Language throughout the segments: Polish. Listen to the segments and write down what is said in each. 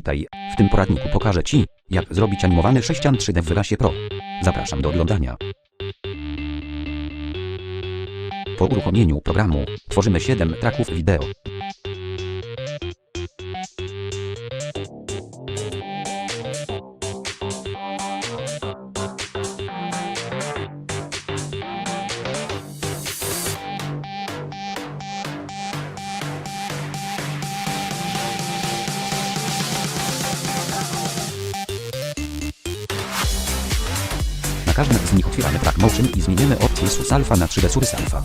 Witaj, w tym poradniku pokażę Ci, jak zrobić animowany sześcian 3D w Vegasie Pro. Zapraszam do oglądania. Po uruchomieniu programu, tworzymy 7 traków wideo. Każdym z nich otwieramy track motion i zmienimy opcję sus alpha na 3D sus alpha.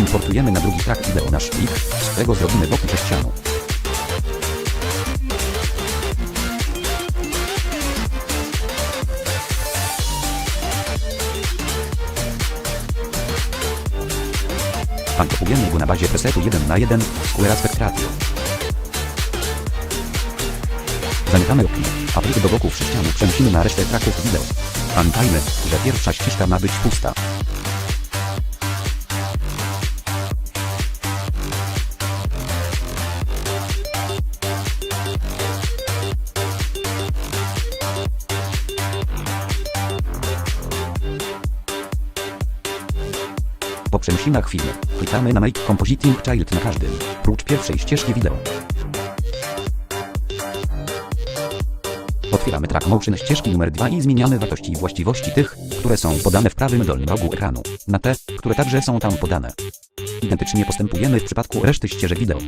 Importujemy na drugi track wideo nasz plik, z którego zrobimy wokół sześcianu. Amputujemy go na bazie presetu 1 na 1 Square Aspect Ratio. Zamykamy okno, a plik do boków sześcianu przenosimy na resztę tracków wideo. Pamiętajmy, że pierwsza ścieżka ma być pusta. Po przeniesinach filmu, klikamy na Make Compositing Child na każdym, prócz pierwszej ścieżki wideo. Otwieramy Track Motion ścieżki numer 2 i zmieniamy wartości i właściwości tych, które są podane w prawym dolnym rogu ekranu, na te, które także są tam podane. Identycznie postępujemy w przypadku reszty ścieżek wideo.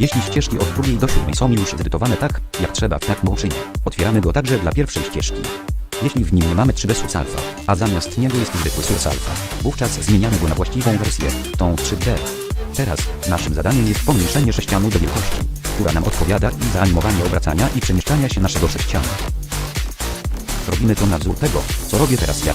Jeśli ścieżki od drugiej do siódmej są już zedytowane tak, jak trzeba w Track Motionie, otwieramy go także dla pierwszej ścieżki. Jeśli w nim nie mamy 3D Source Alpha, a zamiast niego jest zwykły Source Alpha, wówczas zmieniamy go na właściwą wersję, tą 3D. Teraz, naszym zadaniem jest pomniejszenie sześcianu do wielkości, która nam odpowiada i zaanimowanie obracania i przemieszczania się naszego sześcianu. Robimy to na wzór tego, co robię teraz ja.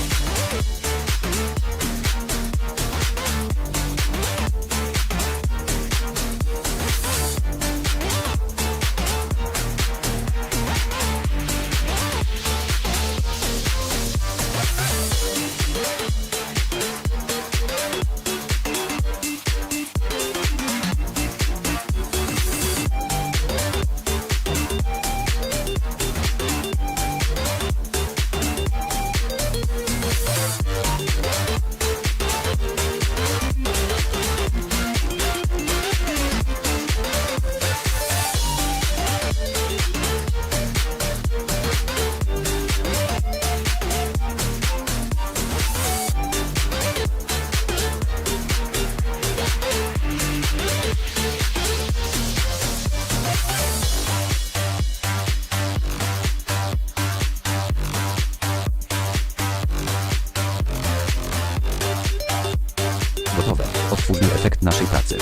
gotowe. Odfór efekt naszej pracy.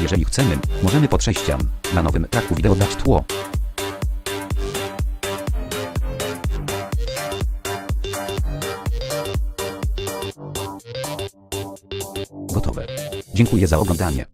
Jeżeli chcemy, możemy pod sześcian na nowym traku wideo dać tło. Gotowe. Dziękuję za oglądanie.